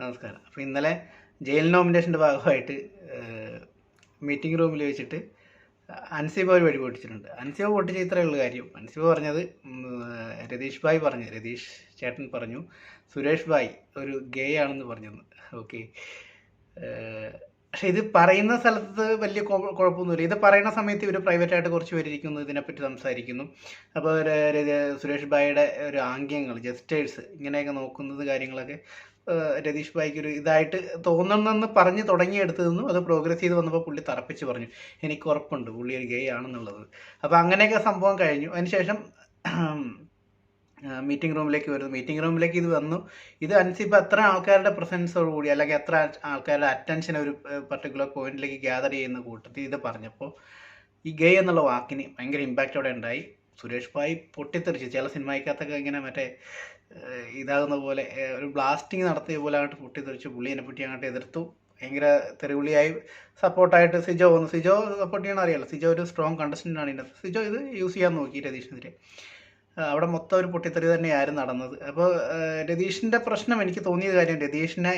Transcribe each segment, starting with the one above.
നമസ്കാരം. അപ്പോൾ ഇന്നലെ ജയിൽ നോമിനേഷന്റെ ഭാഗമായിട്ട് മീറ്റിംഗ് റൂമിൽ വെച്ചിട്ട് അൻസിബ ഒരു വഴി പൊട്ടിച്ചിട്ടുണ്ട്. അൻസിബ പൊട്ടിച്ച ഇത്രയേ ഉള്ളൂ കാര്യം. അൻസിബ പറഞ്ഞത് രതീഷ് ഭായ് പറഞ്ഞു. രതീഷ് ചേട്ടൻ പറഞ്ഞു സുരേഷ് ഭായ് ഒരു ഗേ ആണെന്ന് പറഞ്ഞെന്ന്. ഓക്കെ. പക്ഷെ ഇത് പറയുന്ന സ്ഥലത്ത് വലിയ കുഴ- കുഴപ്പമൊന്നുമില്ല ഇത് പറയുന്ന സമയത്ത് ഇവർ പ്രൈവറ്റായിട്ട് കുറച്ച് പേരിരിക്കുന്നു ഇതിനെപ്പറ്റി സംസാരിക്കുന്നു. അപ്പോൾ സുരേഷ് ഭായിയുടെ ഒരു ആംഗ്യങ്ങൾ ജസ്റ്റേഴ്സ് ഇങ്ങനെയൊക്കെ നോക്കുന്നത് കാര്യങ്ങളൊക്കെ രതീഷ് ഭായിക്ക് ഒരു ഇതായിട്ട് തോന്നണമെന്ന് പറഞ്ഞ് തുടങ്ങിയെടുത്തു അത് പ്രോഗ്രസ് ചെയ്ത് വന്നപ്പോൾ പുള്ളി തറപ്പിച്ച് പറഞ്ഞു എനിക്ക് ഉറപ്പുണ്ട് പുള്ളി ഒരു ഗേ ആണെന്നുള്ളത്. അപ്പോൾ അങ്ങനെയൊക്കെ സംഭവം കഴിഞ്ഞു. അതിനുശേഷം മീറ്റിംഗ് റൂമിലേക്ക് വരുന്നു. മീറ്റിംഗ് റൂമിലേക്ക് ഇത് വന്നു. ഇത് അനുസരിച്ച് എത്ര ആൾക്കാരുടെ പ്രസൻസോട് കൂടി അല്ലെങ്കിൽ എത്ര ആൾക്കാരുടെ അറ്റൻഷൻ ഒരു പർട്ടിക്കുലർ പോയിന്റിലേക്ക് ഗ്യാദർ ചെയ്യുന്ന കൂട്ടത്തിൽ ഇത് പറഞ്ഞപ്പോൾ ഈ ഗേ എന്നുള്ള വാക്കിന് ഭയങ്കര ഇമ്പാക്റ്റ് അവിടെ ഉണ്ടായി. സുരേഷ് ഭായ് പൊട്ടിത്തെറിച്ചു ചില സിനിമയ്ക്കകത്തൊക്കെ ഇങ്ങനെ മറ്റേ ഇതാകുന്ന പോലെ ഒരു ബ്ലാസ്റ്റിംഗ് നടത്തിയ പോലെ അങ്ങോട്ട് പൊട്ടിത്തെറിച്ചു പുള്ളി പറ്റി അങ്ങോട്ട് എതിർത്തു. ഭയങ്കര തെറിവിളിയായി. സപ്പോർട്ടായിട്ട് സിജോ വന്നു. സിജോ സപ്പോർട്ട് ചെയ്യണം അറിയാലോ? സിജോ ഒരു സ്ട്രോങ് കണ്ടസ്റ്റന്റ് ആണ് ഇതിനകത്ത്. സിജോ ഇത് യൂസ് ചെയ്യാൻ നോക്കി രതീഷിനെതിരെ. അവിടെ മൊത്തം ഒരു പൊട്ടിത്തെറി തന്നെയായിരുന്നു നടന്നത്. അപ്പോൾ രതീഷിന്റെ പ്രശ്നം എനിക്ക് തോന്നിയത് കാര്യം രതീഷിനെ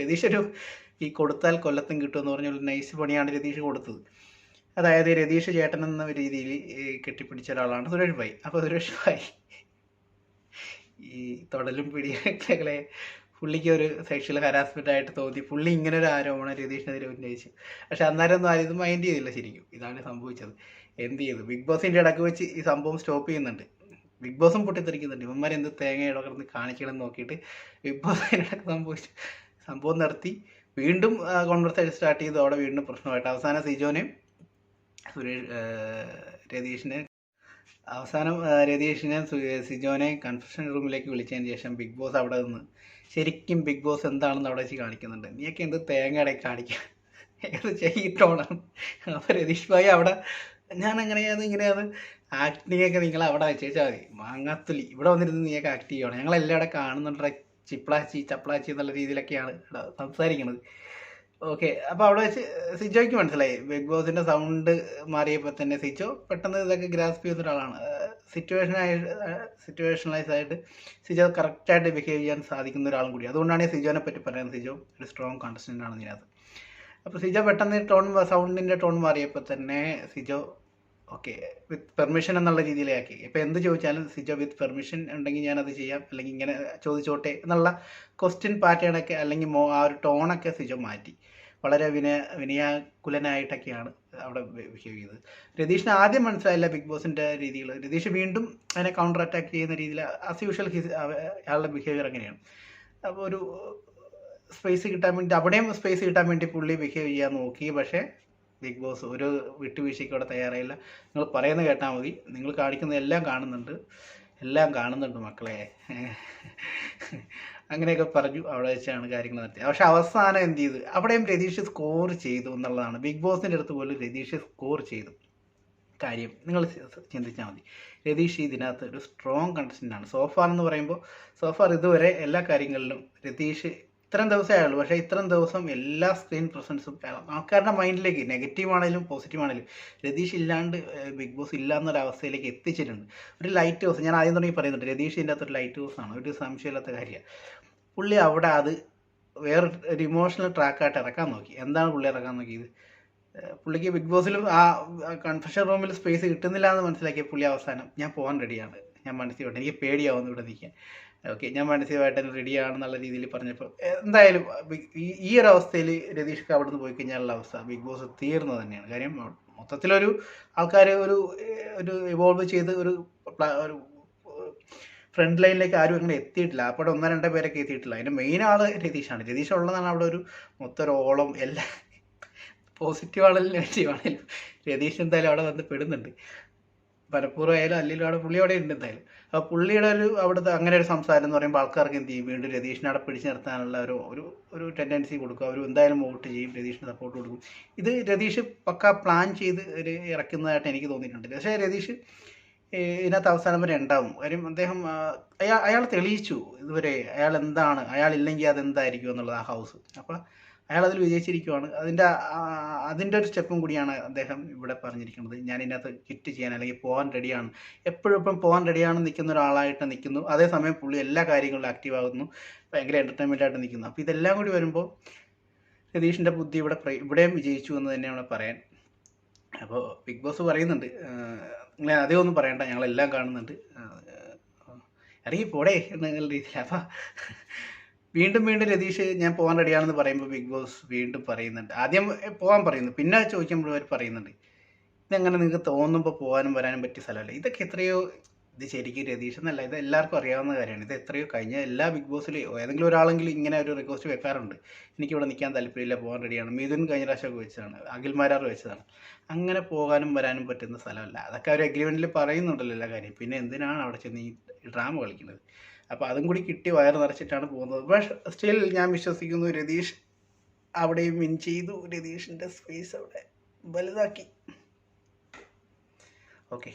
രതീഷ് ഒരു ഈ കൊടുത്താൽ കൊല്ലത്തും കിട്ടുമെന്ന് പറഞ്ഞൊരു നൈസ് പണിയാണ് രതീഷ് കൊടുത്തത്. അതായത് രതീഷ് ചേട്ടൻ എന്ന രീതിയിൽ കെട്ടിപ്പിടിച്ച ഒരാളാണ് സുരേഷ് ഭായ്. അപ്പോൾ സുരേഷ് ഭായ് ഈ തൊടലും പിടികളെ പുള്ളിക്ക് ഒരു സെക്ഷൽ ഹരാസ്മെന്റ് ആയിട്ട് തോന്നി. പുള്ളി ഇങ്ങനെ ഒരു ആരോപണം രതീഷിനെതിരെ ഉന്നയിച്ചു. പക്ഷെ അന്നേരം ഒന്നും ആരും ഇത് മൈൻഡ് ചെയ്തില്ല ശരിക്കും. ഇതാണ് സംഭവിച്ചത്. എന്ത് ചെയ്തു? ബിഗ് ബോസിന്റെ ഇടയ്ക്ക് വെച്ച് ഈ സംഭവം സ്റ്റോപ്പ് ചെയ്യുന്നുണ്ട്. ബിഗ് ബോസും പൊട്ടിത്തെറിക്കുന്നുണ്ട്. ഇവന്മാർ എന്ത് തേങ്ങയുടെ കിടന്ന് കാണിക്കണം നോക്കിയിട്ട് ബിഗ് ബോസ് ഇടയ്ക്ക് സംഭവിച്ചു. സംഭവം നടത്തി വീണ്ടും കോൺവെർസേഷൻ സ്റ്റാർട്ട് ചെയ്തു. അവിടെ വീണ്ടും പ്രശ്നമായിട്ട്. അവസാന സിജോനെയും സുരേഷ് രതീഷിനെ അവസാനം രതീഷിനെ സിജോനെ കൺഫെഷൻ റൂമിലേക്ക് വിളിച്ചതിന് ശേഷം ബിഗ് ബോസ് അവിടെ നിന്ന് ശരിക്കും ബിഗ് ബോസ് എന്താണെന്ന് അവിടെ വെച്ച് കാണിക്കുന്നുണ്ട്. നീയൊക്കെ എന്ത് തേങ്ങയുടെ കാണിക്കുക ഏത് ചെയ്യിട്ടോണം അപ്പോൾ രതീഷ് ഭായി അവിടെ ഞാൻ അങ്ങനെയാണ് ഇങ്ങനെയാണ് ആക്ടിങ് ഒക്കെ നിങ്ങൾ അവിടെ വെച്ചേച്ചാൽ മതി. മാങ്ങാത്തുലി ഇവിടെ വന്നിരുന്ന് നീയൊക്കെ ആക്ട് ചെയ്യണം. ഞങ്ങളെല്ലാം ഇവിടെ കാണുന്നുണ്ട്. ചിപ്ലാച്ചി ചപ്ലാച്ചി എന്നുള്ള രീതിയിലൊക്കെയാണ് സംസാരിക്കുന്നത്. ഓക്കെ അപ്പോൾ അവിടെ വെച്ച് സിജോയ്ക്ക് മനസ്സിലായി. ബിഗ് ബോസിന്റെ സൗണ്ട് മാറിയപ്പോൾ തന്നെ സിജോ പെട്ടെന്ന് ഇതൊക്കെ ഗ്രാസ്പ് ചെയ്ത ഒരാളാണ്. സിറ്റുവേഷനായി ആയിട്ട് സിജോ കറക്റ്റായിട്ട് ബിഹേവ് ചെയ്യാൻ സാധിക്കുന്ന ഒരാളും കൂടി അതുകൊണ്ടാണ് സിജോനെ പറ്റി പറയുന്നത്. സിജോ ഒരു സ്ട്രോങ് കണ്ടസ്റ്റന്റ് ആണ് ഇതിനകത്ത്. അപ്പോൾ സിജോ പെട്ടെന്ന് ടോൺ സൗണ്ടിന്റെ ടോൺ മാറിയപ്പോൾ തന്നെ സിജോ ഓക്കെ വിത്ത് പെർമിഷൻ എന്നുള്ള രീതിയിലാക്കി. ഇപ്പം എന്ത് ചോദിച്ചാലും സിജോ വിത്ത് പെർമിഷൻ ഉണ്ടെങ്കിൽ ഞാനത് ചെയ്യാം. അല്ലെങ്കിൽ ഇങ്ങനെ ചോദിച്ചോട്ടെ എന്നുള്ള ക്വസ്റ്റ്യൻ പാറ്റേണൊക്കെ അല്ലെങ്കിൽ മോ ആ ഒരു ടോണൊക്കെ സിജോ മാറ്റി. വളരെ വിനയ വിനയാകുലനായിട്ടൊക്കെയാണ് അവിടെ ബിഹേവ് ചെയ്തത് രതീഷിന് ആദ്യം മനസ്സിലായില്ല ബിഗ് ബോസിന്റെ രീതികൾ രതീഷ് വീണ്ടും അതിനെ കൗണ്ടർ അറ്റാക്ക് ചെയ്യുന്ന രീതിയിൽ ആസ് യൂഷ്വൽ ഹിസ് അയാളുടെ ബിഹേവിയർ അങ്ങനെയാണ്. അപ്പോൾ ഒരു സ്പേസ് കിട്ടാൻ വേണ്ടി അവിടെയും സ്പേസ് കിട്ടാൻ വേണ്ടി പുള്ളി ബിഹേവ് ചെയ്യാൻ നോക്കി. പക്ഷേ ബിഗ് ബോസ് ഒരു വിട്ടുവീഴ്ചയ്ക്ക് അവിടെ തയ്യാറായില്ല. നിങ്ങൾ പറയുന്നത് കേട്ടാൽ മതി. നിങ്ങൾ കാണിക്കുന്ന എല്ലാം കാണുന്നുണ്ട്. എല്ലാം കാണുന്നുണ്ട് മക്കളെ. അങ്ങനെയൊക്കെ പറഞ്ഞു അവിടെ വെച്ചാണ് കാര്യങ്ങൾ നടത്തിയത്. പക്ഷെ അവസാനം എന്ത് ചെയ്തു? അവിടെയും രതീഷ് സ്കോർ ചെയ്തു എന്നുള്ളതാണ്. ബിഗ് ബോസിന്റെ അടുത്ത് പോലും രതീഷ് സ്കോർ ചെയ്തു. കാര്യം നിങ്ങൾ ചിന്തിച്ചാൽ മതി. രതീഷ് ഇതിനകത്ത് ഒരു സ്ട്രോങ് കണ്ടസ്റ്റന്റ് ആണ്. സോഫാർ എന്ന് പറയുമ്പോൾ സോഫാർ ഇതുവരെ എല്ലാ കാര്യങ്ങളിലും രതീഷ് ഇത്രയും ദിവസമേ ആയുള്ളൂ പക്ഷേ ഇത്രയും ദിവസം എല്ലാ സ്ക്രീൻ പ്രസൻസും ആൾക്കാരുടെ മൈൻഡിലേക്ക് നെഗറ്റീവ് ആണെങ്കിലും പോസിറ്റീവ് ആണെങ്കിലും രതീഷ് ഇല്ലാണ്ട് ബിഗ് ബോസ് ഇല്ല എന്നൊരവസ്ഥയിലേക്ക് എത്തിച്ചിട്ടുണ്ട്. ഒരു ലൈറ്റ് ഹൗസ് ഞാൻ ആദ്യം തുടങ്ങി പറയുന്നുണ്ട് രതീഷ് ഇതിന്റെ അകത്ത് ഒരു ലൈറ്റ് ഹൗസ് ആണ്. ഒരു സംശയമില്ലാത്ത കാര്യമാണ്. പുള്ളി അവിടെ അത് വേറെ ഒരു ഇമോഷണൽ ട്രാക്കായിട്ട് ഇറക്കാൻ നോക്കി. എന്താണ് പുള്ളി ഇറക്കാൻ നോക്കിയത്? പുള്ളിക്ക് ബിഗ് ബോസിലും ആ കൺഫെഷൻ റൂമിൽ സ്പേസ് കിട്ടുന്നില്ല എന്ന് മനസ്സിലാക്കിയ പുള്ളി അവസാനം ഞാൻ പോകാൻ റെഡിയാണ് ഞാൻ മനസ്സിലോട്ട്. എനിക്ക് പേടിയാവുന്നു ഇവിടെ നിൽക്കാൻ. ഓക്കെ ഞാൻ മാനസികമായിട്ട് റെഡിയാണെന്നുള്ള രീതിയിൽ പറഞ്ഞപ്പോൾ എന്തായാലും ഈ ഒരു അവസ്ഥയിൽ രതീഷ് അവിടെ നിന്ന് പോയി കഴിഞ്ഞാലുള്ള അവസ്ഥ ബിഗ് ബോസ് തീർന്നത് തന്നെയാണ്. കാര്യം മൊത്തത്തിലൊരു ആൾക്കാർ ഒരു ഒരു ഇവോൾവ് ചെയ്ത് ഒരു ഒരു ഫ്രണ്ട് ലൈനിലേക്ക് ആരും അങ്ങനെ എത്തിയിട്ടില്ല. അപ്പോൾ ഒന്നോ രണ്ടോ പേരൊക്കെ എത്തിയിട്ടില്ല. അതിന്റെ മെയിൻ ആൾ രതീഷാണ്. രതീഷ് ഉള്ളതാണ് അവിടെ ഒരു മൊത്തം ഓളം എല്ലാം പോസിറ്റീവ് ആണെങ്കിലും നെഗറ്റീവ് ആണെങ്കിലും രതീഷ് എന്തായാലും അവിടെ വന്ന് പെടുന്നുണ്ട്. പലപ്പോഴും ആയാലും അല്ലെങ്കിൽ അവിടെ പുള്ളി അവിടെ ഉണ്ട് എന്തായാലും. പുള്ളിയുടെ ഒരു അവിടുത്തെ അങ്ങനെ ഒരു സംസാരം എന്ന് പറയുമ്പോൾ ആൾക്കാർക്ക് എന്ത് ചെയ്യും? വീണ്ടും രതീഷിനെ അവിടെ പിടിച്ചു നിർത്താനുള്ള ഒരു ഒരു ഒരു ടെൻഡൻസി കൊടുക്കും. അവർ എന്തായാലും വോട്ട് ചെയ്യും രതീഷിന് സപ്പോർട്ട് കൊടുക്കും. ഇത് രതീഷ് പക്ക പ്ലാൻ ചെയ്ത് ഒരു ഇറക്കുന്നതായിട്ട് എനിക്ക് തോന്നിയിട്ടുണ്ട്. പക്ഷേ രതീഷ് ഇതിനകത്ത് അവസാനം വരെ ഉണ്ടാവും. കാര്യം അദ്ദേഹം അയാൾ അയാൾ തെളിയിച്ചു ഇതുവരെ. അയാൾ എന്താണ്? അയാൾ ഇല്ലെങ്കിൽ അതെന്തായിരിക്കും എന്നുള്ളത് ആ ഹൗസ് അപ്പോൾ അയാൾ അതിൽ വിജയിച്ചിരിക്കുവാണ് അതിന്റെ അതിന്റെ ഒരു സ്റ്റെപ്പും കൂടിയാണ് അദ്ദേഹം ഇവിടെ പറഞ്ഞിരിക്കുന്നത്. ഞാൻ ഇതിനകത്ത് കിറ്റ് ചെയ്യാൻ അല്ലെങ്കിൽ പോകാൻ റെഡിയാണ് എപ്പോഴും ഇപ്പം പോകാൻ റെഡിയാണ് നിൽക്കുന്ന ഒരാളായിട്ട് നിൽക്കുന്നു. അതേസമയം പുള്ളി എല്ലാ കാര്യങ്ങളിലും ആക്റ്റീവ് ആകുന്നു. ഭയങ്കര എന്റർടൈൻമെന്റ് ആയിട്ട് നിൽക്കുന്നു. അപ്പോൾ ഇതെല്ലാം കൂടി വരുമ്പോൾ രതീഷിന്റെ ബുദ്ധി ഇവിടെ ഇവിടെയും വിജയിച്ചു എന്ന് തന്നെയാണ് പറയാൻ. അപ്പോൾ ബിഗ് ബോസ് പറയുന്നുണ്ട്. നിങ്ങൾ അതേ ഒന്നും പറയണ്ട. ഞങ്ങളെല്ലാം കാണുന്നുണ്ട്. ഇറങ്ങി പോടേ എന്നുള്ള രീതിയിൽ. അപ്പം വീണ്ടും വീണ്ടും രതീഷ് ഞാൻ പോകാൻ റെഡിയാണെന്ന് പറയുമ്പോൾ ബിഗ് ബോസ് വീണ്ടും പറയുന്നുണ്ട്. ആദ്യം പോകാൻ പറയുന്നു. പിന്നെ ചോദിക്കുമ്പോൾ അവർ പറയുന്നുണ്ട്. ഇതെങ്ങനെ നിങ്ങൾക്ക് തോന്നുമ്പോൾ പോകാനും വരാനും പറ്റിയ സ്ഥലമല്ല? ഇതൊക്കെ എത്രയോ ഇത് ശരിക്കും രതീഷ് എന്നല്ല ഇത് എല്ലാവർക്കും അറിയാവുന്ന കാര്യമാണ്. ഇത് എത്രയോ കഴിഞ്ഞ എല്ലാ ബിഗ് ബോസിലെയോ ഏതെങ്കിലും ഒരാളെങ്കിലും ഇങ്ങനെ ഒരു റിക്വസ്റ്റ് വെക്കാറുണ്ട്. എനിക്കിവിടെ നിൽക്കാൻ താല്പര്യമില്ല പോകാൻ റെഡിയാണ്. മിഥുൻ കഴിഞ്ഞ പ്രാവശ്യമൊക്കെ വെച്ചതാണ്. അഖിൽ മാരാർ വെച്ചതാണ്. അങ്ങനെ പോകാനും വരാനും പറ്റുന്ന സ്ഥലമല്ല. അതൊക്കെ അവർ അഗ്രിമെന്റിൽ പറയുന്നുണ്ടല്ലോ എല്ലാ കാര്യം. പിന്നെ എന്തിനാണ് അവിടെ ചെന്ന് ഈ ഡ്രാമ കളിക്കുന്നത്? അപ്പോൾ അതും കൂടി കിട്ടി വയർ നിറച്ചിട്ടാണ് പോകുന്നത്. പക്ഷേ സ്റ്റിൽ ഞാൻ വിശ്വസിക്കുന്നു രതീഷ് അവിടെയും വിൻ ചെയ്തു. രതീഷിന്റെ സ്പേസ് അവിടെ വലുതാക്കി. ഓക്കെ